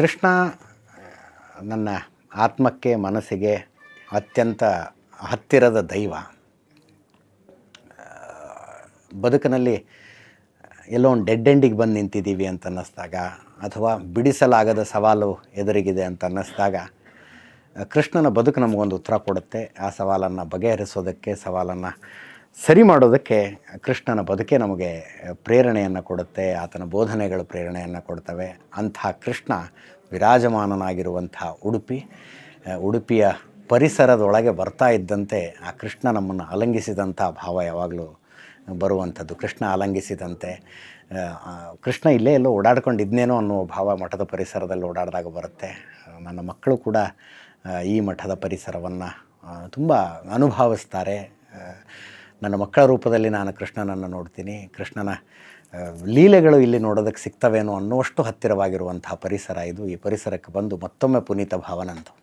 ಕೃಷ್ಣ, ನನ್ನ ಆತ್ಮಕ್ಕೆ ಮನಸ್ಸಿಗೆ ಅತ್ಯಂತ ಹತ್ತಿರದ ದೈವ. ಬದುಕಿನಲ್ಲಿ ಎಲ್ಲೋ ಒಂದು ಡೆಡ್ ಎಂಡಿಗೆ ಬಂದು ನಿಂತಿದ್ದೀವಿ ಅಂತ ಅನ್ನಿಸ್ದಾಗ, ಅಥವಾ ಬಿಡಿಸಲಾಗದ ಸವಾಲು ಎದುರಿಗಿದೆ ಅಂತ ಅನ್ನಿಸ್ದಾಗ, ಕೃಷ್ಣನ ಬದುಕು ನಮಗೊಂದು ಉತ್ತರ ಕೊಡುತ್ತೆ. ಆ ಸವಾಲನ್ನು ಬಗೆಹರಿಸೋದಕ್ಕೆ ಸವಾಲನ್ನು ಸರಿ ಮಾಡೋದಕ್ಕೆ ಕೃಷ್ಣನ ಬದುಕೆ ನಮಗೆ ಪ್ರೇರಣೆಯನ್ನು ಕೊಡುತ್ತೆ, ಆತನ ಬೋಧನೆಗಳು ಪ್ರೇರಣೆಯನ್ನು ಕೊಡ್ತವೆ. ಅಂಥ ಕೃಷ್ಣ ವಿರಾಜಮಾನನಾಗಿರುವಂಥ ಉಡುಪಿ ಉಡುಪಿಯ ಪರಿಸರದೊಳಗೆ ಬರ್ತಾ ಇದ್ದಂತೆ ಆ ಕೃಷ್ಣ ನಮ್ಮನ್ನು ಅಲಂಗಿಸಿದಂಥ ಭಾವ ಯಾವಾಗಲೂ ಬರುವಂಥದ್ದು. ಕೃಷ್ಣ ಅಲಂಗಿಸಿದಂತೆ ಕೃಷ್ಣ ಇಲ್ಲೇ ಎಲ್ಲೋ ಓಡಾಡ್ಕೊಂಡಿದ್ನೇನೋ ಅನ್ನೋ ಭಾವ ಮಠದ ಪರಿಸರದಲ್ಲಿ ಓಡಾಡಿದಾಗ ಬರುತ್ತೆ. ನನ್ನ ಮಕ್ಕಳು ಕೂಡ ಈ ಮಠದ ಪರಿಸರವನ್ನು ತುಂಬ ಅನುಭವಿಸ್ತಾರೆ. ನನ್ನ ಮಕ್ಕಳ ರೂಪದಲ್ಲಿ ನಾನು ಕೃಷ್ಣನನ್ನು ನೋಡ್ತೀನಿ. ಕೃಷ್ಣನ ಲೀಲೆಗಳು ಇಲ್ಲಿ ನೋಡೋದಕ್ಕೆ ಸಿಗ್ತವೇನೋ ಅನ್ನುವಷ್ಟು ಹತ್ತಿರವಾಗಿರುವಂತಹ ಪರಿಸರ ಇದು. ಈ ಪರಿಸರಕ್ಕೆ ಬಂದು ಮತ್ತೊಮ್ಮೆ ಪುನೀತ ಭಾವನಂದು